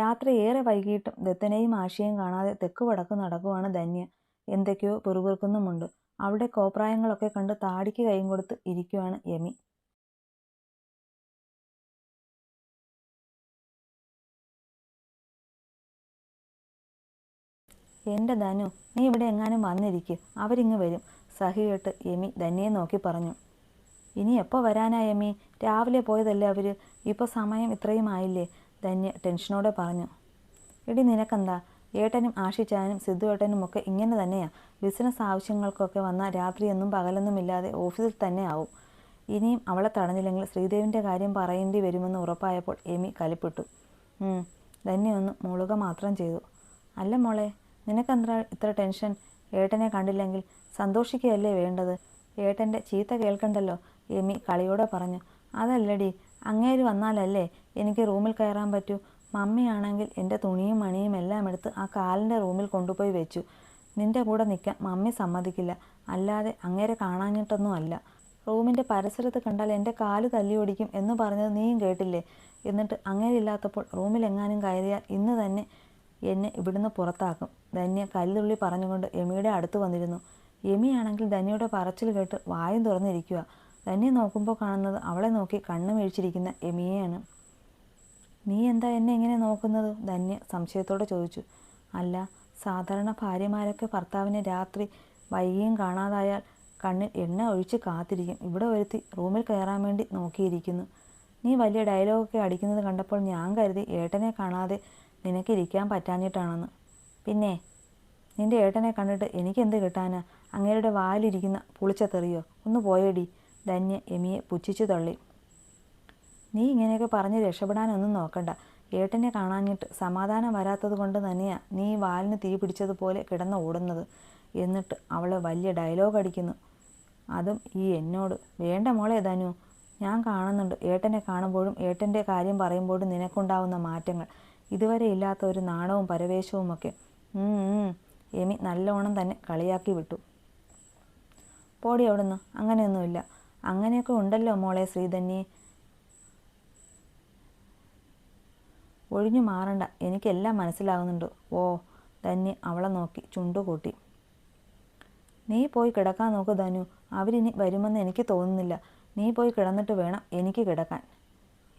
രാത്രി ഏറെ വൈകിട്ടും ദത്തനെയും ആശയും കാണാതെ തെക്ക് വടക്ക് നടക്കുവാണ് ധന്യ. എന്തൊക്കെയോ പിറുപിറുക്കുന്നുമുണ്ട്. അവിടെ കോപ്രായങ്ങളൊക്കെ കണ്ട് താടിക്ക് കൈയും കൊടുത്ത് ഇരിക്കുവാണ് യമി. എന്റെ ധനു നീ ഇവിടെ എങ്ങാനും വന്നിരിക്ക്. അവരിങ്ങ് വരും സഹി കേട്ട് യമി ധന്യയെ നോക്കി പറഞ്ഞു. ഇനി എപ്പോൾ വരാനാ യമി? രാവിലെ പോയതല്ലേ അവർ? ഇപ്പോൾ സമയം ഇത്രയും ആയില്ലേ? ധന്യ ടെൻഷനോടെ പറഞ്ഞു. എടി നിനക്കെന്താ? ഏട്ടനും ആഷിച്ചാനും സിദ്ധുവേട്ടനും ഒക്കെ ഇങ്ങനെ തന്നെയാണ് ബിസിനസ് ആവശ്യങ്ങൾക്കൊക്കെ വന്നാൽ രാത്രിയൊന്നും പകലൊന്നും ഇല്ലാതെ ഓഫീസിൽ തന്നെ ആവും. ഇനിയും അവളെ തടഞ്ഞില്ലെങ്കിൽ ശ്രീദേവിന്റെ കാര്യം പറയേണ്ടി വരുമെന്ന് ഉറപ്പായപ്പോൾ എമി കലിപ്പെട്ടു. ധന്യ ഒന്ന് മുളുക മാത്രം ചെയ്തു. അല്ല മോളെ നിനക്കെന്താ ഇത്ര ടെൻഷൻ? ഏട്ടനെ കണ്ടില്ലെങ്കിൽ സന്തോഷിക്കുകയല്ലേ വേണ്ടത്? ഏട്ടന്റെ ചീത്ത കേൾക്കണ്ടല്ലോ? എമി കളിയോടെ പറഞ്ഞു. അതല്ലടി അങ്ങേര് വന്നാലല്ലേ എനിക്ക് റൂമിൽ കയറാൻ പറ്റൂ? മമ്മിയാണെങ്കിൽ എന്റെ തുണിയും മണിയും എല്ലാം എടുത്ത് ആ കാലിന്റെ റൂമിൽ കൊണ്ടുപോയി വെച്ചു. നിന്റെ കൂടെ നിൽക്കാൻ മമ്മി സമ്മതിക്കില്ല. അല്ലാതെ അങ്ങേരെ കാണാഞ്ഞിട്ടൊന്നും അല്ല. റൂമിന്റെ പരിസരത്ത് കണ്ടാൽ എന്റെ കാൽ തല്ലിയൊടിക്കും എന്ന് പറഞ്ഞത് നീയും കേട്ടില്ലേ? എന്നിട്ട് അങ്ങേരില്ലാത്തപ്പോൾ റൂമിൽ എങ്ങാനും കയറിയാൽ ഇന്ന് തന്നെ എന്നെ ഇവിടുന്ന് പുറത്താക്കും. ധന്യ കല്ലുള്ളി പറഞ്ഞുകൊണ്ട് എമിയുടെ അടുത്ത് വന്നിരുന്നു. എമിയാണെങ്കിൽ ധന്യയുടെ പറച്ചിൽ കേട്ട് വായും തുറന്നിരിക്കുക ധന്യ നോക്കുമ്പോൾ കാണുന്നത് അവളെ നോക്കി കണ്ണു മേഴിച്ചിരിക്കുന്ന എമിയെയാണ്. നീ എന്താ എന്നെ എങ്ങനെ നോക്കുന്നത്? ധന്യ സംശയത്തോടെ ചോദിച്ചു. അല്ല സാധാരണ ഭാര്യമാരൊക്കെ ഭർത്താവിനെ രാത്രി വൈകിയും കാണാതായാൽ കണ്ണിൽ എണ്ണ ഒഴിച്ച് കാത്തിരിക്കും. ഇവിടെ ഒരുത്തി റൂമിൽ കയറാൻ വേണ്ടി നോക്കിയിരിക്കുന്നു. നീ വലിയ ഡയലോഗൊക്കെ അടിക്കുന്നത് കണ്ടപ്പോൾ ഞാൻ കരുതി ഏട്ടനെ കാണാതെ നിനക്ക് ഇരിക്കാൻ പറ്റാഞ്ഞിട്ടാണെന്ന്. പിന്നെ നിന്റെ ഏട്ടനെ കണ്ടിട്ട് എനിക്കെന്ത് കിട്ടാനാ? അങ്ങേരുടെ വായിലിരിക്കുന്ന പുളിച്ച തെറിയോ ഒന്ന് പോയടി. ധന്യ എമിയെ പുച്ഛിച്ചു തള്ളി. നീ ഇങ്ങനെയൊക്കെ പറഞ്ഞ് രക്ഷപ്പെടാനൊന്നും നോക്കണ്ട. ഏട്ടനെ കാണാഞ്ഞിട്ട് സമാധാനം വരാത്തത് കൊണ്ട് തന്നെയാ നീ വാലിന് തീ പിടിച്ചതുപോലെ കിടന്ന് ഓടുന്നത് എന്നിട്ട് അവൾ വലിയ ഡയലോഗ് അടിക്കുന്നു. അതും ഈ എന്നോട്. വേണ്ട മോളെ ധനു. ഞാൻ കാണുന്നുണ്ട്. ഏട്ടനെ കാണുമ്പോഴും ഏട്ടന്റെ കാര്യം പറയുമ്പോഴും നിനക്കുണ്ടാവുന്ന മാറ്റങ്ങൾ. ഇതുവരെ ഇല്ലാത്ത ഒരു നാണവും പരവേശവും ഒക്കെ. എമി നല്ലോണം തന്നെ കളിയാക്കി വിട്ടു. പോടി അവിടുന്ന്. അങ്ങനെയൊന്നുമില്ല. അങ്ങനെയൊക്കെ ഉണ്ടല്ലോ മോളെ ശ്രീധന്യെ. ഒഴിഞ്ഞു മാറണ്ട. എനിക്കെല്ലാം മനസ്സിലാകുന്നുണ്ട് ഓ ധന്യ അവളെ നോക്കി ചുണ്ടുകൂട്ടി. നീ പോയി കിടക്കാൻ നോക്ക് ധനു. അവരിനി വരുമെന്ന് എനിക്ക് തോന്നുന്നില്ല. നീ പോയി കിടന്നിട്ട് വേണം എനിക്ക് കിടക്കാൻ.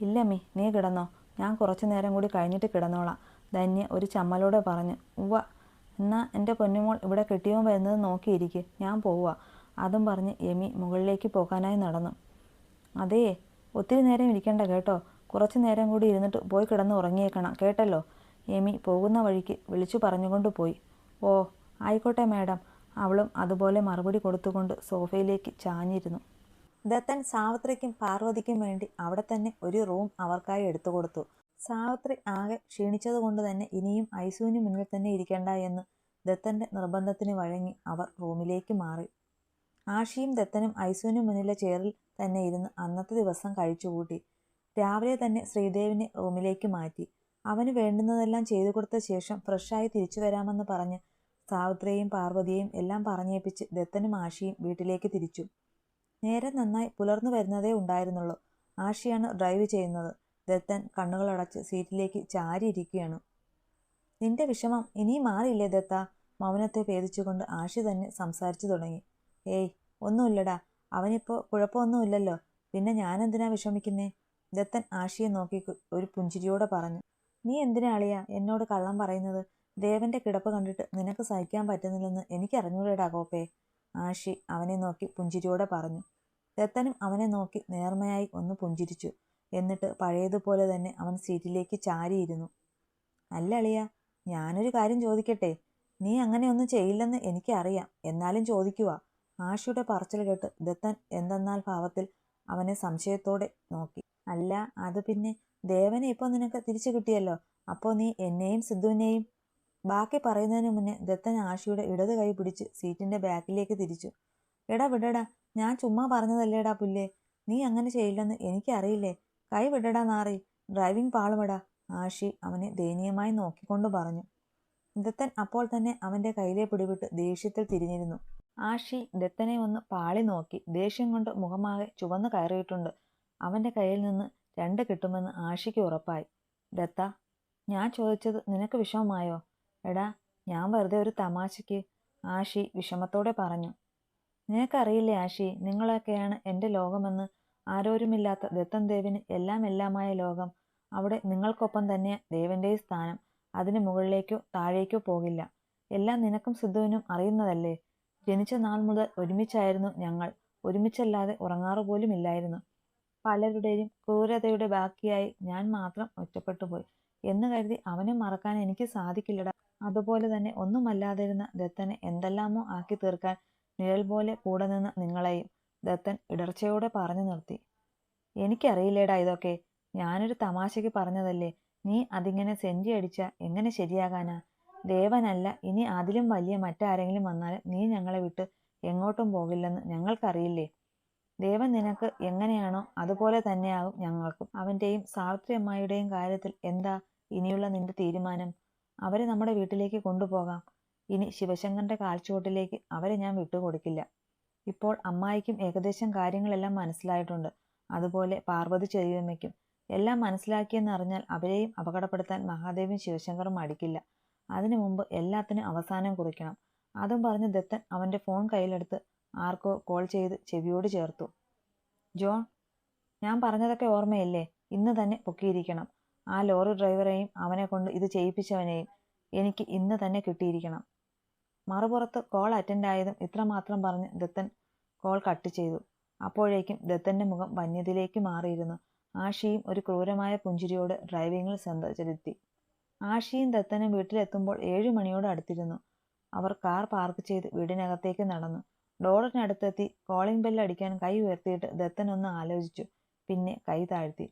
ഇല്ലമ്മി നീ കിടന്നോ. ഞാൻ കുറച്ചു നേരം കൂടി കഴിഞ്ഞിട്ട് കിടന്നോളാം. ധന്യ ഒരു ചമ്മലോടെ പറഞ്ഞു. ഉവ്വ എന്നാ എന്റെ പൊന്നുമോൾ ഇവിടെ കിട്ടിയോ വരുന്നത് നോക്കിയിരിക്കെ. ഞാൻ പോവുക അതും പറഞ്ഞ് യമി മുകളിലേക്ക് പോകാനായി നടന്നു. അതേ ഒത്തിരി നേരം ഇരിക്കണ്ട കേട്ടോ. കുറച്ച് നേരം കൂടി ഇരുന്നിട്ട് പോയി കിടന്ന് ഉറങ്ങിയേക്കണം കേട്ടല്ലോ? യമി പോകുന്ന വഴിക്ക് വിളിച്ചു പറഞ്ഞുകൊണ്ട് പോയി. ഓ ആയിക്കോട്ടെ മാഡം. അവളും അതുപോലെ മറുപടി കൊടുത്തുകൊണ്ട് സോഫയിലേക്ക് ചാഞ്ഞിരുന്നു. ദത്തൻ സാവിത്രിക്കും പാർവതിക്കും വേണ്ടി അവിടെ തന്നെ ഒരു റൂം അവർക്കായി എടുത്തു കൊടുത്തു. സാവിത്രി ആകെ ക്ഷീണിച്ചതുകൊണ്ട് തന്നെ ഇനിയും ഐസുവിന് മുന്നിൽ തന്നെ ഇരിക്കേണ്ട എന്ന് ദത്തന്റെ നിർബന്ധത്തിന് വഴങ്ങി അവർ റൂമിലേക്ക് മാറി. ആഷിയും ദത്തനും ഐസുവിനും മുന്നിലെ ചെയറിൽ തന്നെ ഇരുന്ന് അന്നത്തെ ദിവസം കഴിച്ചുകൂട്ടി. രാവിലെ തന്നെ ശ്രീദേവിനെ റൂമിലേക്ക് മാറ്റി. അവന് വേണ്ടുന്നതെല്ലാം ചെയ്തു കൊടുത്ത ശേഷം ഫ്രഷായി തിരിച്ചു വരാമെന്ന് പറഞ്ഞ് സാവിത്രിയെയും പാർവതിയെയും എല്ലാം പറഞ്ഞേപ്പിച്ച് ദത്തനും ആഷിയും വീട്ടിലേക്ക് തിരിച്ചു. നേരം നന്നായി പുലർന്നു വരുന്നതേ ഉണ്ടായിരുന്നുള്ളൂ. ആഷിയാണ് ഡ്രൈവ് ചെയ്യുന്നത്. ദത്തൻ കണ്ണുകളടച്ച് സീറ്റിലേക്ക് ചാരിയിരിക്കുകയാണ്. നിന്റെ വിഷമം ഇനിയും മാറിയില്ലേ ദത്ത? മൗനത്തെ ഭേദിച്ചുകൊണ്ട് ആഷി തന്നെ സംസാരിച്ചു തുടങ്ങി. ഏയ് ഒന്നുമില്ലടാ. അവനിപ്പോൾ കുഴപ്പമൊന്നുമില്ലല്ലോ. പിന്നെ ഞാനെന്തിനാ വിഷമിക്കുന്നേ? ദത്തൻ ആഷിയെ നോക്കി ഒരു പുഞ്ചിരിയോടെ പറഞ്ഞു. നീ എന്തിനാ അളിയാ എന്നോട് കള്ളം പറയുന്നത്? ദേവന്റെ കിടപ്പ് കണ്ടിട്ട് നിനക്ക് സഹിക്കാൻ പറ്റുന്നില്ലെന്ന് എനിക്കറിഞ്ഞൂടെടാ കോപ്പേ ആഷി അവനെ നോക്കി പുഞ്ചിരിയോടെ പറഞ്ഞു. ദത്തനും അവനെ നോക്കി നേർമയായി ഒന്ന് പുഞ്ചിരിച്ചു. എന്നിട്ട് പഴയതുപോലെ തന്നെ അവൻ സീറ്റിലേക്ക് ചാരിയിരുന്നു. അല്ല അളിയ ഞാനൊരു കാര്യം ചോദിക്കട്ടെ? നീ അങ്ങനെയൊന്നും ചെയ്യില്ലെന്ന് എനിക്കറിയാം. എന്നാലും ചോദിക്കുക ആഷിയുടെ പറച്ചിൽ കേട്ട് ദത്തൻ എന്തെന്നാൽ ഭാവത്തിൽ അവനെ സംശയത്തോടെ നോക്കി. അല്ല അത് പിന്നെ ദേവനെ ഇപ്പോൾ നിനക്ക് തിരിച്ചു കിട്ടിയല്ലോ. അപ്പോൾ നീ എന്നെയും സിദ്ധുവിനെയും ബാക്കി പറയുന്നതിന് മുന്നേ ദത്തൻ ആശയുടെ ഇടത് കൈ പിടിച്ച് സീറ്റിന്റെ ബാക്കിലേക്ക് തിരിച്ചു. എടാ വിടടാ ഞാൻ ചുമ്മാ പറഞ്ഞതല്ലേടാ പുല്ലേ? നീ അങ്ങനെ ചെയ്യില്ലെന്ന് എനിക്കറിയില്ലേ? കൈ വിടടാ നാറി ഡ്രൈവിംഗ് പാളുമടാ ആഷി അവനെ ദയനീയമായി നോക്കിക്കൊണ്ട് പറഞ്ഞു. ദത്തൻ അപ്പോൾ തന്നെ അവന്റെ കയ്യിലെ പിടിവിട്ട് ദേഷ്യത്തിൽ തിരിഞ്ഞിരുന്നു. ആഷി ദത്തനെ ഒന്ന് പാളി നോക്കി ദേഷ്യം കൊണ്ട് മുഖമാകെ ചുവന്നു കയറിയിട്ടുണ്ട്. അവന്റെ കയ്യിൽ നിന്ന് രണ്ട് കിട്ടുമെന്ന് ആഷിക്ക് ഉറപ്പായി. ദത്ത ഞാൻ ചോദിച്ചത് നിനക്ക് വിഷമമായോ? എടാ ഞാൻ വെറുതെ ഒരു തമാശയ്ക്ക് ആഷി വിഷമത്തോടെ പറഞ്ഞു. നിനക്കറിയില്ലേ ആഷി നിങ്ങളൊക്കെയാണ് എന്റെ ലോകമെന്ന് ആരോരുമില്ലാത്ത ദത്തൻ ദേവിന് എല്ലാം എല്ലാമായ ലോകം. അവിടെ നിങ്ങൾക്കൊപ്പം തന്നെ ദേവന്റെ സ്ഥാനം. അതിന് മുകളിലേക്കോ താഴേക്കോ പോകില്ല. എല്ലാം നിനക്കും സിദ്ധുവിനും അറിയുന്നതല്ലേ? ജനിച്ച നാൾ മുതൽ ഒരുമിച്ചായിരുന്നു ഞങ്ങൾ. ഒരുമിച്ചല്ലാതെ ഉറങ്ങാറു പോലും ഇല്ലായിരുന്നു. പലരുടെയും ക്രൂരതയുടെ ബാക്കിയായി ഞാൻ മാത്രം ഒറ്റപ്പെട്ടു പോയി എന്ന് കരുതി അവനെ മറക്കാൻ എനിക്ക് സാധിക്കില്ലട. അതുപോലെ തന്നെ ഒന്നുമല്ലാതിരുന്ന ദത്തനെ എന്തെല്ലാമോ ആക്കി തീർക്കാൻ നിഴൽ പോലെ കൂടെ നിന്ന് നിങ്ങളെയും ദത്തൻ ഇടർച്ചയോടെ പറഞ്ഞു നിർത്തി. എനിക്കറിയില്ലേടാ ഇതൊക്കെ. ഞാനൊരു തമാശയ്ക്ക് പറഞ്ഞതല്ലേ? നീ അതിങ്ങനെ സെഞ്ചി അടിച്ച എങ്ങനെ ശരിയാകാനാ? ദേവനല്ല. ഇനി അതിലും വലിയ മറ്റാരെങ്കിലും വന്നാൽ നീ ഞങ്ങളെ വിട്ട് എങ്ങോട്ടും പോകില്ലെന്ന് ഞങ്ങൾക്കറിയില്ലേ? ദേവൻ നിനക്ക് എങ്ങനെയാണോ അതുപോലെ തന്നെയാകും ഞങ്ങൾക്കും. അവന്റെയും സാവിത്രി അമ്മായിയുടെയും കാര്യത്തിൽ എന്താ ഇനിയുള്ള നിന്റെ തീരുമാനം? അവരെ നമ്മുടെ വീട്ടിലേക്ക് കൊണ്ടുപോകാം. ഇനി ശിവശങ്കറിന്റെ കാൽച്ചുവട്ടിലേക്ക് അവരെ ഞാൻ വിട്ടുകൊടുക്കില്ല. ഇപ്പോൾ അമ്മായിക്കും ഏകദേശം കാര്യങ്ങളെല്ലാം മനസ്സിലായിട്ടുണ്ട്. അതുപോലെ പാർവതി ചെറിയമ്മയ്ക്കും എല്ലാം മനസ്സിലാക്കിയെന്നറിഞ്ഞാൽ അവരെയും അപകടപ്പെടുത്താൻ മഹാദേവും ശിവശങ്കറും മടിക്കില്ല. അതിനു മുമ്പ് എല്ലാത്തിനും അവസാനം കുറിക്കണം. അതും പറഞ്ഞ് ദത്തൻ അവന്റെ ഫോൺ കയ്യിലെടുത്ത് ആർക്കോ കോൾ ചെയ്ത് ചെവിയോട് ചേർത്തു. ജോൺ ഞാൻ പറഞ്ഞതൊക്കെ ഓർമ്മയില്ലേ? ഇന്ന് തന്നെ പൊക്കിയിരിക്കണം. ആ ലോറി ഡ്രൈവറെയും അവനെ കൊണ്ട് ഇത് ചെയ്യിപ്പിച്ചവനെയും എനിക്ക് ഇന്ന് തന്നെ കിട്ടിയിരിക്കണം. മറുപുറത്ത് കോൾ അറ്റൻഡ് ആയതും ഇത്രമാത്രം പറഞ്ഞ് ദത്തൻ കോൾ കട്ട് ചെയ്തു. അപ്പോഴേക്കും ദത്തന്റെ മുഖം വന്യതയിലേക്ക് മാറിയിരുന്നു. ആഷിയും ഒരു ക്രൂരമായ പുഞ്ചിരിയോട് ഡ്രൈവിംഗിൽ സഞ്ചരിത്തി ആഷിയും ദത്തനും വീട്ടിലെത്തുമ്പോൾ ഏഴു മണിയോട് അടുത്തിരുന്നു. അവർ കാർ പാർക്ക് ചെയ്ത് വീടിനകത്തേക്ക് നടന്നു. ഡോറിനടുത്തെത്തി കോളിംഗ് ബെല്ല് അടിക്കാൻ കൈ ഉയർത്തിയിട്ട് ദത്തൻ ഒന്ന് ആലോചിച്ചു. പിന്നെ കൈ താഴ്ത്തി.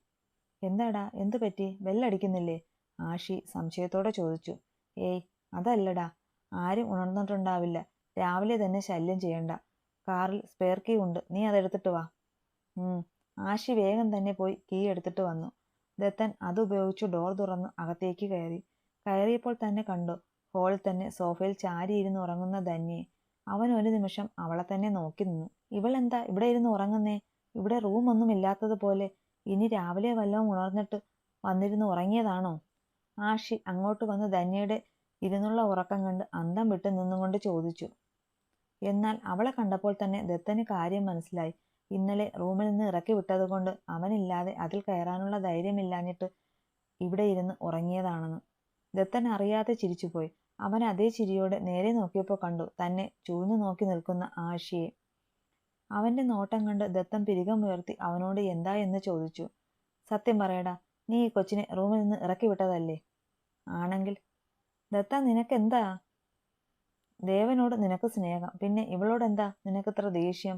എന്താടാ? എന്തു പറ്റി? ബെല്ലടിക്കുന്നില്ലേ ആഷി സംശയത്തോടെ ചോദിച്ചു. ഏയ് അതല്ലടാ. ആരും ഉണർന്നിട്ടുണ്ടാവില്ല. രാവിലെ തന്നെ ശല്യം ചെയ്യണ്ട. കാറിൽ സ്പെയർ കീ ഉണ്ട്. നീ അതെടുത്തിട്ട് വാ. ആഷി വേഗം തന്നെ പോയി കീ എടുത്തിട്ട് വന്നു. ദത്തൻ അതുപയോഗിച്ച് ഡോർ തുറന്ന് അകത്തേക്ക് കയറി. കയറിയപ്പോൾ തന്നെ കണ്ടു. ഹോളിൽ തന്നെ സോഫയിൽ ചാരിയിരുന്ന് ഉറങ്ങുന്ന ധന്യെ. അവൻ ഒരു നിമിഷം അവളെ തന്നെ നോക്കി നിന്നു. ഇവളെന്താ ഇവിടെ ഇരുന്ന് ഉറങ്ങുന്നേ? ഇവിടെ റൂമൊന്നും ഇല്ലാത്തതുപോലെ ഇനി രാവിലെ വല്ലതും ഉണർന്നിട്ട് വന്നിരുന്ന് ഉറങ്ങിയതാണോ? ആഷി അങ്ങോട്ട് വന്ന് ധന്യയുടെ ഇരുന്നുള്ള ഉറക്കം കണ്ട് അന്തം വിട്ട് നിന്നുകൊണ്ട് ചോദിച്ചു. എന്നാൽ അവളെ കണ്ടപ്പോൾ തന്നെ ദത്തന് കാര്യം മനസ്സിലായി. ഇന്നലെ റൂമിൽ നിന്ന് ഇറക്കി വിട്ടതുകൊണ്ട് അവനില്ലാതെ അതിൽ കയറാനുള്ള ധൈര്യമില്ലാഞ്ഞിട്ട് ഇവിടെ ഇരുന്ന് ഉറങ്ങിയതാണെന്ന്. ദത്തൻ അറിയാതെ ചിരിച്ചുപോയി. അവൻ അതേ ചിരിയോട് നേരെ നോക്കിയപ്പോൾ കണ്ടു തന്നെ ചൂഴ്ന്നു നോക്കി നിൽക്കുന്ന ആഷിയെ അവന്റെ നോട്ടം കണ്ട് ദത്തൻ പിരികമുയർത്തി അവനോട് എന്താ എന്ന് ചോദിച്ചു. സത്യം പറയടാ നീ ഈ കൊച്ചിനെ റൂമിൽ നിന്ന് ഇറക്കി വിട്ടതല്ലേ? ആണെങ്കിൽ ദത്ത നിനക്കെന്താ? ദേവനോട് നിനക്ക് സ്നേഹം. പിന്നെ ഇവളോടെന്താ നിനക്കിത്ര ദേഷ്യം?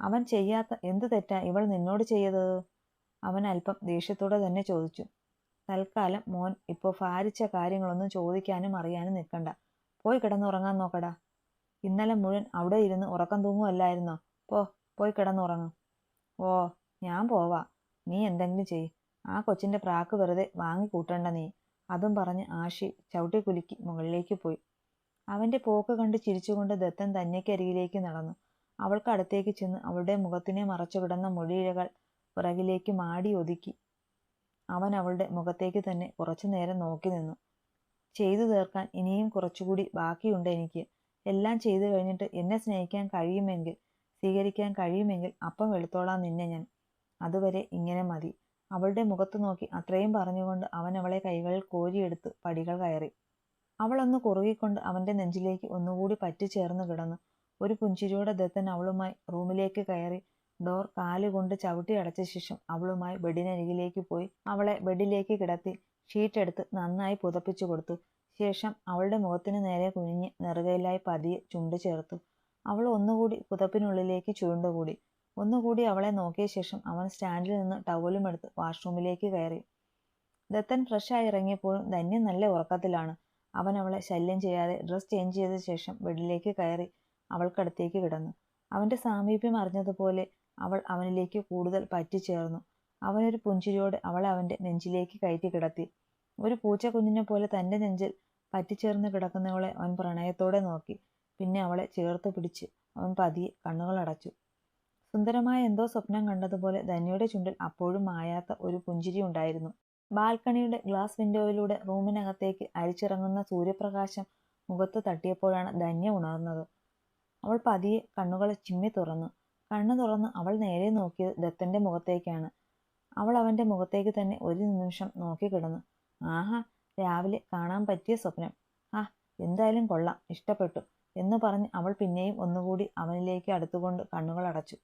അവൻ ചെയ്യാത്ത എന്ത് തെറ്റാ ഇവൾ നിന്നോട് ചെയ്തത്? അവൻ അല്പം ദേഷ്യത്തോടെ തന്നെ ചോദിച്ചു. തൽക്കാലം മോൻ ഇപ്പോൾ ഭാരിച്ച കാര്യങ്ങളൊന്നും ചോദിക്കാനും അറിയാനും നിൽക്കണ്ട. പോയി കിടന്നുറങ്ങാൻ നോക്കടാ. ഇന്നലെ മുഴുവൻ അവിടെ ഇരുന്ന് ഉറക്കം തൂങ്ങുമല്ലായിരുന്നോ പോ പോയി കിടന്നുറങ്ങും. ഓ ഞാൻ പോവാ. നീ എന്തെങ്കിലും ചെയ് ആ കൊച്ചിന്റെ പ്രാക്ക് വെറുതെ വാങ്ങിക്കൂട്ടണ്ട നീ. അതും പറഞ്ഞ് ആഷി ചവിട്ടി കുലുക്കി മുകളിലേക്ക് പോയി. അവന്റെ പോക്ക് കണ്ട് ചിരിച്ചുകൊണ്ട് ദത്തൻ തന്നേക്കരികിലേക്ക് നടന്നു. അവൾക്ക് അടുത്തേക്ക് ചെന്ന് അവളുടെ മുഖത്തിനെ മറച്ചു കിടന്ന മൊഴിയിഴകൾ പിറകിലേക്ക് മാടി ഒതുക്കി. അവൻ അവളുടെ മുഖത്തേക്ക് തന്നെ കുറച്ചു നേരം നോക്കി നിന്നു. ചെയ്തു തീർക്കാൻ ഇനിയും കുറച്ചുകൂടി ബാക്കിയുണ്ട് എനിക്ക്. എല്ലാം ചെയ്തു കഴിഞ്ഞിട്ട് എന്നെ സ്നേഹിക്കാൻ കഴിയുമെങ്കിൽ സ്വീകരിക്കാൻ കഴിയുമെങ്കിൽ അപ്പം വെളുത്തോളാം നിന്നെ ഞാൻ. അതുവരെ ഇങ്ങനെ മതി. അവളുടെ മുഖത്ത് നോക്കി അത്രയും പറഞ്ഞുകൊണ്ട് അവൻ അവളെ കൈകളിൽ കോരിയെടുത്ത് പടികൾ കയറി. അവളൊന്ന് കുറുകിക്കൊണ്ട് അവന്റെ നെഞ്ചിലേക്ക് ഒന്നുകൂടി പറ്റിച്ചേർന്ന് കിടന്നു. ഒരു പുഞ്ചിരിയോടെ ദത്തൻ അവളുമായി റൂമിലേക്ക് കയറി ഡോർ കാലുകൊണ്ട് ചവിട്ടി അടച്ച ശേഷം അവളുമായി ബെഡിനരികിലേക്ക് പോയി. അവളെ ബെഡിലേക്ക് കിടത്തി ഷീറ്റ് എടുത്ത് നന്നായി പുതപ്പിച്ചു കൊടുത്തു. ശേഷം അവളുടെ മുഖത്തിന് നേരെ കുനിഞ്ഞ് നെറുകയിലായി പതിയെ ചുണ്ട് ചേർത്തു. അവൾ ഒന്നുകൂടി പുതപ്പിനുള്ളിലേക്ക് ചുരുണ്ടുകൂടി. ഒന്നുകൂടി അവളെ നോക്കിയ ശേഷം അവൻ സ്റ്റാൻഡിൽ നിന്ന് ടവലും എടുത്ത് വാഷ്റൂമിലേക്ക് കയറി. ദത്തൻ ഫ്രഷായി ഇറങ്ങിയപ്പോഴും ധന്യ നല്ല ഉറക്കത്തിലാണ്. അവൻ അവളെ ശല്യം ചെയ്യാതെ ഡ്രസ് ചേഞ്ച് ചെയ്ത ശേഷം ബെഡിലേക്ക് കയറി. അവൾക്കടുത്തേക്ക് കിടന്നു. അവന്റെ സാമീപ്യം അറിഞ്ഞതുപോലെ അവൾ അവനിലേക്ക് കൂടുതൽ പറ്റിച്ചേർന്നു. അവനൊരു പുഞ്ചിരിയോടെ അവളെ അവന്റെ നെഞ്ചിലേക്ക് കയറ്റി കിടത്തി. ഒരു പൂച്ച കുഞ്ഞിനെ പോലെ തന്റെ നെഞ്ചിൽ പറ്റിച്ചേർന്ന് കിടക്കുന്നവളെ അവൻ പ്രണയത്തോടെ നോക്കി. പിന്നെ അവളെ ചേർത്ത് പിടിച്ച് അവൻ പതിയെ കണ്ണുകൾ അടച്ചു. സുന്ദരമായ എന്തോ സ്വപ്നം കണ്ടതുപോലെ ധന്യയുടെ ചുണ്ടിൽ അപ്പോഴും മായാത്ത ഒരു പുഞ്ചിരി ഉണ്ടായിരുന്നു. ബാൽക്കണിയുടെ ഗ്ലാസ് വിൻഡോയിലൂടെ റൂമിനകത്തേക്ക് അരിച്ചിറങ്ങുന്ന സൂര്യപ്രകാശം മുഖത്ത് തട്ടിയപ്പോഴാണ് ധന്യ ഉണർന്നത്. അവൾ പതിയെ കണ്ണുകൾ ചിമ്മി തുറന്നു. കണ്ണു തുറന്ന് അവൾ നേരെ നോക്കിയത് ദത്തന്റെ മുഖത്തേക്കാണ്. അവൾ അവന്റെ മുഖത്തേക്ക് തന്നെ ഒരു നിമിഷം നോക്കിക്കിടന്നു ആഹാ രാവിലെ കാണാൻ പറ്റിയ സ്വപ്നം. ആ എന്തായാലും കൊള്ളാം ഇഷ്ടപ്പെട്ടു എന്ന് പറഞ്ഞ് അവൾ പിന്നെയും ഒന്നുകൂടി അവനിലേക്ക് അടുത്തുകൊണ്ട് കണ്ണുകൾ അടച്ചു.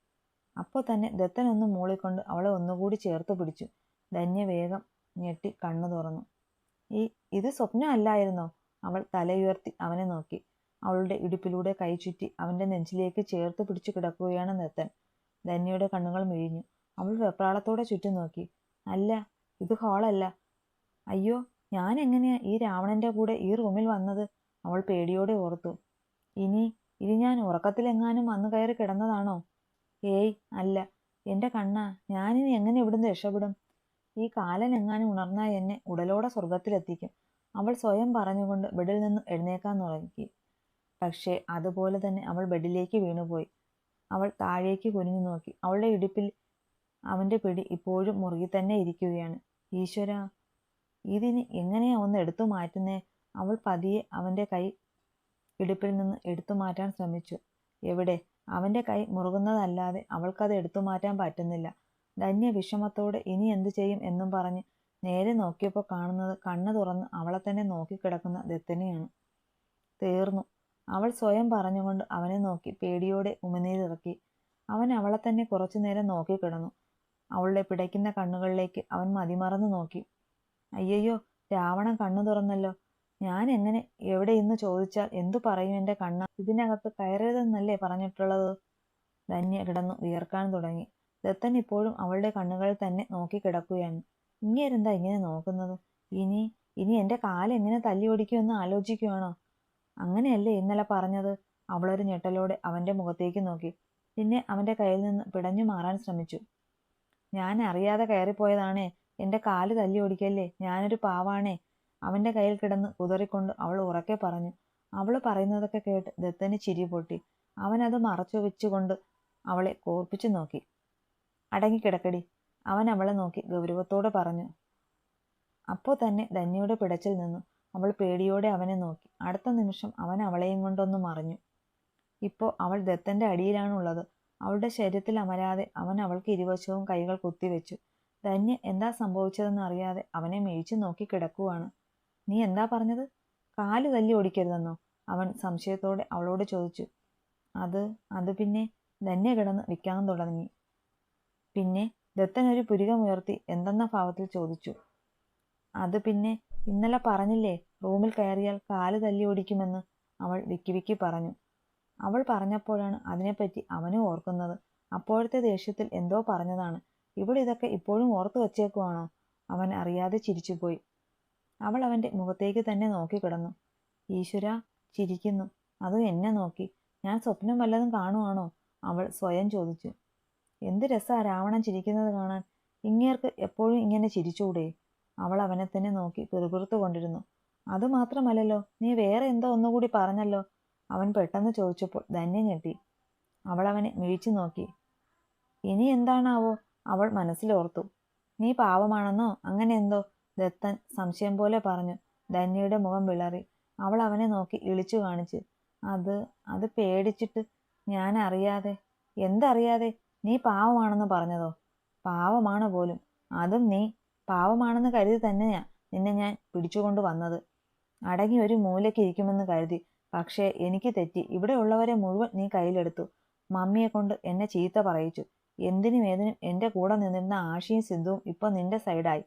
അപ്പോൾ തന്നെ ദത്തൻ ഒന്ന് മൂളിക്കൊണ്ട് അവളെ ഒന്നുകൂടി ചേർത്ത് പിടിച്ചു. ധന്യ വേഗം ഞെട്ടി കണ്ണു തുറന്നു. ഈ ഇത് സ്വപ്നമല്ലായിരുന്നോ? അവൾ തലയുയർത്തി അവനെ നോക്കി. അവളുടെ ഇടുപ്പിലൂടെ കൈ ചുറ്റി അവന്റെ നെഞ്ചിലേക്ക് ചേർത്ത് പിടിച്ചു കിടക്കുകയാണ് നിർത്തൻ ധന്യയുടെ കണ്ണുകൾ മിഴിഞ്ഞു. അവൾ വെപ്രാളത്തോടെ ചുറ്റും നോക്കി. അല്ല ഇത് ഹാളല്ല. അയ്യോ ഞാൻ എങ്ങനെയാ ഈ രാവണന്റെ കൂടെ ഈ റൂമിൽ വന്നത്? അവൾ പേടിയോടെ ഓർത്തു. ഇനി ഇനി ഞാൻ ഉറക്കത്തിലെങ്ങാനും വന്നു കയറി കിടന്നതാണോ? ഏയ് അല്ല. എന്റെ കണ്ണാ ഞാനിനി എങ്ങനെ ഇവിടുന്ന് രക്ഷപ്പെടും? ഈ കാലൻ എങ്ങാനും ഉണർന്നാൽ എന്നെ ഉടലോടെ സ്വർഗത്തിലെത്തിക്കും അവൾ സ്വയം പറഞ്ഞുകൊണ്ട് ബെഡിൽ നിന്ന് എഴുന്നേക്കാൻ തുടങ്ങി. പക്ഷേ അതുപോലെ തന്നെ അവൾ ബെഡിലേക്ക് വീണുപോയി. അവൾ താഴേക്ക് കുനിഞ്ഞു നോക്കി. അവളുടെ ഇടുപ്പിൽ അവന്റെ പിടി ഇപ്പോഴും മുറുകി തന്നെ ഇരിക്കുകയാണ്. ഈശ്വര ഇതിന് എങ്ങനെയാ ഒന്ന് എടുത്തു മാറ്റുന്നേ? അവൾ പതിയെ അവന്റെ കൈ ഇടുപ്പിൽ നിന്ന് എടുത്തു മാറ്റാൻ ശ്രമിച്ചു. എവിടെ? അവന്റെ കൈ മുറുകുന്നതല്ലാതെ അവൾക്കത് എടുത്തു മാറ്റാൻ പറ്റുന്നില്ല. ധന്യ വിഷമത്തോടെ ഇനി എന്തു ചെയ്യും എന്നും പറഞ്ഞ് നേരെ നോക്കിയപ്പോൾ കാണുന്നത് കണ്ണു തുറന്ന് അവളെ തന്നെ നോക്കിക്കിടക്കുന്ന ദത്തനെയാണ്. തീർന്നു. അവൾ സ്വയം പറഞ്ഞുകൊണ്ട് അവനെ നോക്കി പേടിയോടെ ഉമിനീരിറക്കി. അവൻ അവളെ തന്നെ കുറച്ചു നേരം നോക്കിക്കിടന്നു അവളുടെ പിടയ്ക്കുന്ന കണ്ണുകളിലേക്ക് അവൻ മതിമറന്നു നോക്കി. അയ്യയ്യോ രാവണൻ കണ്ണു തുറന്നല്ലോ. ഞാൻ എങ്ങനെ എവിടെ ഇന്ന് ചോദിച്ചാൽ എന്തു പറയും എന്റെ കണ്ണ? ഇതിനകത്ത് കയറരുതെന്നല്ലേ പറഞ്ഞിട്ടുള്ളത്? ധന്യ കിടന്നു വിയർക്കാൻ തുടങ്ങി. ദത്തൻ ഇപ്പോഴും അവളുടെ കണ്ണുകളിൽ തന്നെ നോക്കി കിടക്കുകയാണ്. ഇങ്ങേരെന്താ ഇങ്ങനെ നോക്കുന്നത്? ഇനി ഇനി എന്റെ കാലെങ്ങനെ തല്ലി ഓടിക്കുമെന്ന് ആലോചിക്കുവാണോ? അങ്ങനെയല്ലേ ഇന്നലെ പറഞ്ഞത്? അവളൊരു ഞെട്ടലോടെ അവന്റെ മുഖത്തേക്ക് നോക്കി. പിന്നെ അവന്റെ കയ്യിൽ നിന്ന് പിടഞ്ഞു മാറാൻ ശ്രമിച്ചു. ഞാൻ അറിയാതെ കയറിപ്പോയതാണേ. എന്റെ കാൽ തല്ലി ഓടിക്കല്ലേ? ഞാനൊരു പാവാണേ. അവന്റെ കയ്യിൽ കിടന്ന് കുതറിക്കൊണ്ട് അവൾ ഉറക്കെ പറഞ്ഞു. അവൾ പറയുന്നതൊക്കെ കേട്ട് ദത്തന് ചിരി പൊട്ടി. അവനത് മറച്ചു വെച്ചുകൊണ്ട് അവളെ കോർപ്പിച്ചു നോക്കി. അടങ്ങിക്കിടക്കടി. അവൻ അവളെ നോക്കി ഗൗരവത്തോടെ പറഞ്ഞു. അപ്പോൾ തന്നെ ധന്യയുടെ പിടച്ചിൽ നിന്നു. അവൾ പേടിയോടെ അവനെ നോക്കി. അടുത്ത നിമിഷം അവൻ അവളെയും കൊണ്ടൊന്ന് മറിഞ്ഞു. ഇപ്പോൾ അവൾ ദത്തന്റെ അടിയിലാണുള്ളത്. അവളുടെ ശരീരത്തിൽ അമരാതെ അവൻ അവൾക്ക് ഇരുവശവും കൈകൾ കുത്തിവെച്ചു. ധന്യ എന്താ സംഭവിച്ചതെന്ന് അറിയാതെ അവനെ മേയിച്ചു നോക്കി കിടക്കുവാണ്. നീ എന്താ പറഞ്ഞത്? കാൽ തല്ലി ഓടിക്കരുതെന്നോ? അവൻ സംശയത്തോടെ അവളോട് ചോദിച്ചു. അത് അത് പിന്നെ ധന്യ കിടന്ന് വിൽക്കാൻ തുടങ്ങി. പിന്നെ ദത്തൻ ഒരു പുരികമുയർത്തി എന്തെന്ന ഭാവത്തിൽ ചോദിച്ചു. അത് പിന്നെ ഇന്നലെ പറഞ്ഞില്ലേ റൂമിൽ കയറിയാൽ കാൽ തല്ലി ഓടിക്കുമെന്ന് അവൾ വിക്കി വിക്കി പറഞ്ഞു. അവൾ പറഞ്ഞപ്പോഴാണ് അതിനെപ്പറ്റി അവനും ഓർക്കുന്നത്. അപ്പോഴത്തെ ദേഷ്യത്തിൽ എന്തോ പറഞ്ഞതാണ്. ഇവിടെ ഇതൊക്കെ ഇപ്പോഴും ഓർത്തു വച്ചേക്കുവാണോ? അവൻ അറിയാതെ ചിരിച്ചുപോയി. അവൾ അവന്റെ മുഖത്തേക്ക് തന്നെ നോക്കി കിടന്നു. ഈശ്വര ചിരിക്കുന്നു. അതും എന്നെ നോക്കി. ഞാൻ സ്വപ്നം വല്ലതും കാണുവാണോ? അവൾ സ്വയം ചോദിച്ചു. എന്ത് രസാ രാവണൻ ചിരിക്കുന്നത് കാണാൻ. ഇങ്ങേർക്ക് എപ്പോഴും ഇങ്ങനെ ചിരിച്ചൂടെ? അവൾ അവനെ തന്നെ നോക്കി പിറുപിറുത്തു കൊണ്ടിരുന്നു. അതുമാത്രമല്ലല്ലോ നീ വേറെ എന്തോ ഒന്നുകൂടി പറഞ്ഞല്ലോ അവൻ പെട്ടെന്ന് ചോദിച്ചപ്പോൾ ധന്യ ഞെട്ടി. അവൾ അവനെ മിഴിച്ചു നോക്കി. ഇനി എന്താണാവോ? അവൾ മനസ്സിലോർത്തു. നീ പാവമാണെന്നോ? അങ്ങനെ എന്തോ? ദത്തൻ സംശയം പോലെ പറഞ്ഞു. ധന്യയുടെ മുഖം വിളറി. അവൾ അവനെ നോക്കി ഇളിച്ചു കാണിച്ച്. അത് അത് പേടിച്ചിട്ട് ഞാൻ അറിയാതെ എന്തറിയാതെ നീ പാവമാണെന്ന് പറഞ്ഞതോ? പാവമാണ് പോലും. അതും നീ പാവമാണെന്ന് കരുതി തന്നെയാ നിന്നെ ഞാൻ പിടിച്ചുകൊണ്ട് വന്നത്. അടങ്ങി ഒരു മൂലയ്ക്ക് ഇരിക്കുമെന്ന് കരുതി. പക്ഷേ എനിക്ക് തെറ്റി. ഇവിടെ ഉള്ളവരെ മുഴുവൻ നീ കയ്യിലെടുത്തു. മമ്മിയെ കൊണ്ട് എന്നെ ചീത്ത പറയിച്ചു. എന്തിനും ഏതിനും എന്റെ കൂടെ നിന്നിരുന്ന ആഷിയും സിന്ധുവും ഇപ്പോൾ നിന്റെ സൈഡായി.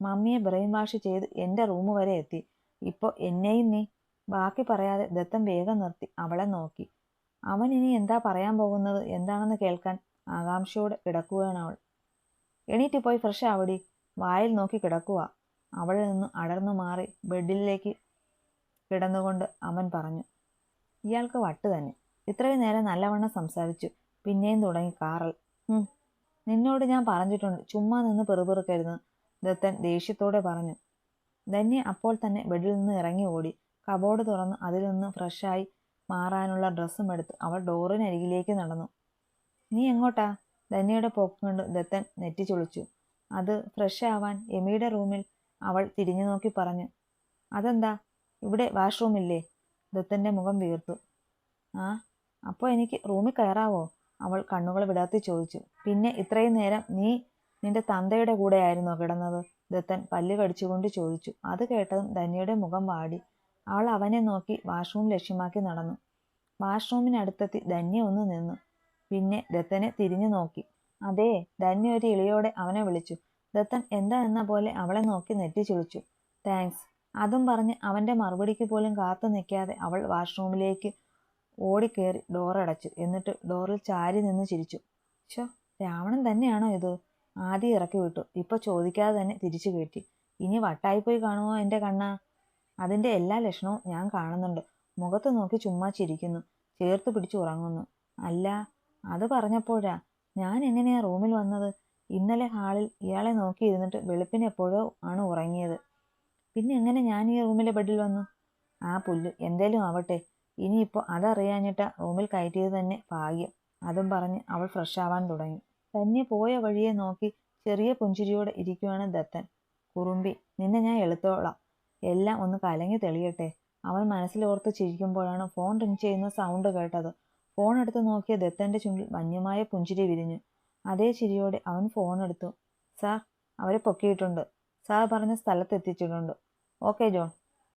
മമ്മിയെ ബ്രെയിൻ വാഷ് ചെയ്ത് എന്റെ റൂം വരെ എത്തി. ഇപ്പോൾ എന്നെയും നീ ബാക്കി പറയാതെ ദത്തം വേഗം നിർത്തി. അവളെ നോക്കി. അവൻ ഇനി എന്താ പറയാൻ പോകുന്നത്? എന്താണെന്ന് കേൾക്കാൻ ആകാംക്ഷയോടെ കിടക്കുകയാണ് അവൾ. എണീറ്റ് പോയി ഫ്രഷ് ആവടി. വായിൽ നോക്കി കിടക്കുക അവളിൽ നിന്ന് അടർന്നു മാറി ബെഡിലേക്ക് കിടന്നുകൊണ്ട് അമൻ പറഞ്ഞു ഇയാൾക്ക് വട്ട് തന്നെ. ഇത്രയും നേരം നല്ലവണ്ണം സംസാരിച്ചു. പിന്നെയും തുടങ്ങി കാറൽ. നിന്നോട് ഞാൻ പറഞ്ഞിട്ടുണ്ട്. ചുമ്മാ നിന്ന് പെറുപെറുക്കരുത് ദത്തൻ ദേഷ്യത്തോടെ പറഞ്ഞു. ധന്യ അപ്പോൾ തന്നെ ബെഡിൽ നിന്ന് ഇറങ്ങി ഓടി. കബോർഡ് തുറന്ന് അതിൽ നിന്ന് ഫ്രഷായി മാറാനുള്ള ഡ്രസ്സും എടുത്ത് അവൾ ഡോറിനരികിലേക്ക് നടന്നു. നീ എങ്ങോട്ടാ? ധന്യയുടെ പോക്കുകൊണ്ട് ദത്തൻ നെറ്റി ചൊളിച്ചു അത് ഫ്രഷ് ആവാൻ എമിയുടെ റൂമിൽ അവൾ തിരിഞ്ഞു നോക്കി പറഞ്ഞു അതെന്താ? ഇവിടെ വാഷ്റൂമില്ലേ ദത്തന്റെ മുഖം വീർത്തു. ആ അപ്പോൾ എനിക്ക് റൂമിൽ കയറാവോ? അവൾ കണ്ണുകൾ വിടാത്തി ചോദിച്ചു. പിന്നെ ഇത്രയും നേരം നീ നിന്റെ തന്തയുടെ കൂടെയായിരുന്നോ കിടന്നത്? ദത്തൻ പല്ല് കടിച്ചുകൊണ്ട് ചോദിച്ചു. അത് കേട്ടതും ധന്യയുടെ മുഖം വാടി. അവൾ അവനെ നോക്കി വാഷ്റൂം ലക്ഷ്യമാക്കി നടന്നു. വാഷ്റൂമിനടുത്തെത്തി ധന്യ ഒന്ന് നിന്നു. പിന്നെ ദത്തനെ തിരിഞ്ഞു നോക്കി. അതേ ധന്യ ഒരു ഇളിയോടെ അവനെ വിളിച്ചു. ദത്തൻ എന്താ എന്ന പോലെ അവളെ നോക്കി നെറ്റി ചുളിച്ചു താങ്ക്സ്. അതും പറഞ്ഞ് അവന്റെ മറുപടിക്ക് പോലും കാത്തു നിൽക്കാതെ അവൾ വാഷ്റൂമിലേക്ക് ഓടിക്കേറി ഡോറടച്ചു എന്നിട്ട് ഡോറിൽ ചാരി നിന്ന് ചിരിച്ചു. ഷോ രാവണൻ തന്നെയാണോ ഇത്? ആദ്യം ഇറക്കി വിട്ടു. ഇപ്പൊ ചോദിക്കാതെ തന്നെ തിരിച്ചു കയറ്റി. ഇനി വട്ടായി പോയി കാണുമോ എന്റെ കണ്ണ? അതിന്റെ എല്ലാ ലക്ഷണവും ഞാൻ കാണുന്നുണ്ട്. മുഖത്ത് നോക്കി ചുമ്മാ ചിരിക്കുന്നു. ചേർത്ത് പിടിച്ച് ഉറങ്ങുന്നു. അല്ല അത് പറഞ്ഞപ്പോഴാ ഞാൻ എങ്ങനെയാ റൂമിൽ വന്നത്? ഇന്നലെ ഹാളിൽ ഇയാളെ നോക്കിയിരുന്നിട്ട് വെളുപ്പിന് എപ്പോഴോ ആണ് ഉറങ്ങിയത്. പിന്നെ എങ്ങനെ ഞാൻ ഈ റൂമിലെ ബെഡിൽ വന്നു? ആ പുല്ല് എന്തേലും ആവട്ടെ. ഇനിയിപ്പോൾ അതറിയാഞ്ഞിട്ട റൂമിൽ കയറ്റിയത് തന്നെ ഭാഗ്യം. അതും പറഞ്ഞ് അവൾ ഫ്രഷ് ആവാൻ തുടങ്ങി. തന്നെ പോയ വഴിയെ നോക്കി ചെറിയ പുഞ്ചിരിയോടെ ഇരിക്കുവാണ് ദത്തൻ. കുറുമ്പി നിന്നെ ഞാൻ എളുത്തോളാം എല്ലാം ഒന്ന് കലങ്ങി തെളിയട്ടെ. അവൻ മനസ്സിലോർത്ത് ചിരിക്കുമ്പോഴാണ് ഫോൺ റിങ് ചെയ്യുന്ന സൗണ്ട് കേട്ടത്. ഫോൺ എടുത്ത് നോക്കിയ ദത്തന്റെ ചുണ്ടിൽ മഞ്ഞമായ പുഞ്ചിരി വിരിഞ്ഞു. അതേ ചിരിയോടെ അവൻ ഫോൺ എടുത്തു സാർ അവരെ പൊക്കിയിട്ടുണ്ട്. സാർ പറഞ്ഞ സ്ഥലത്തെത്തിച്ചിട്ടുണ്ട് ഓക്കെ ജോൺ.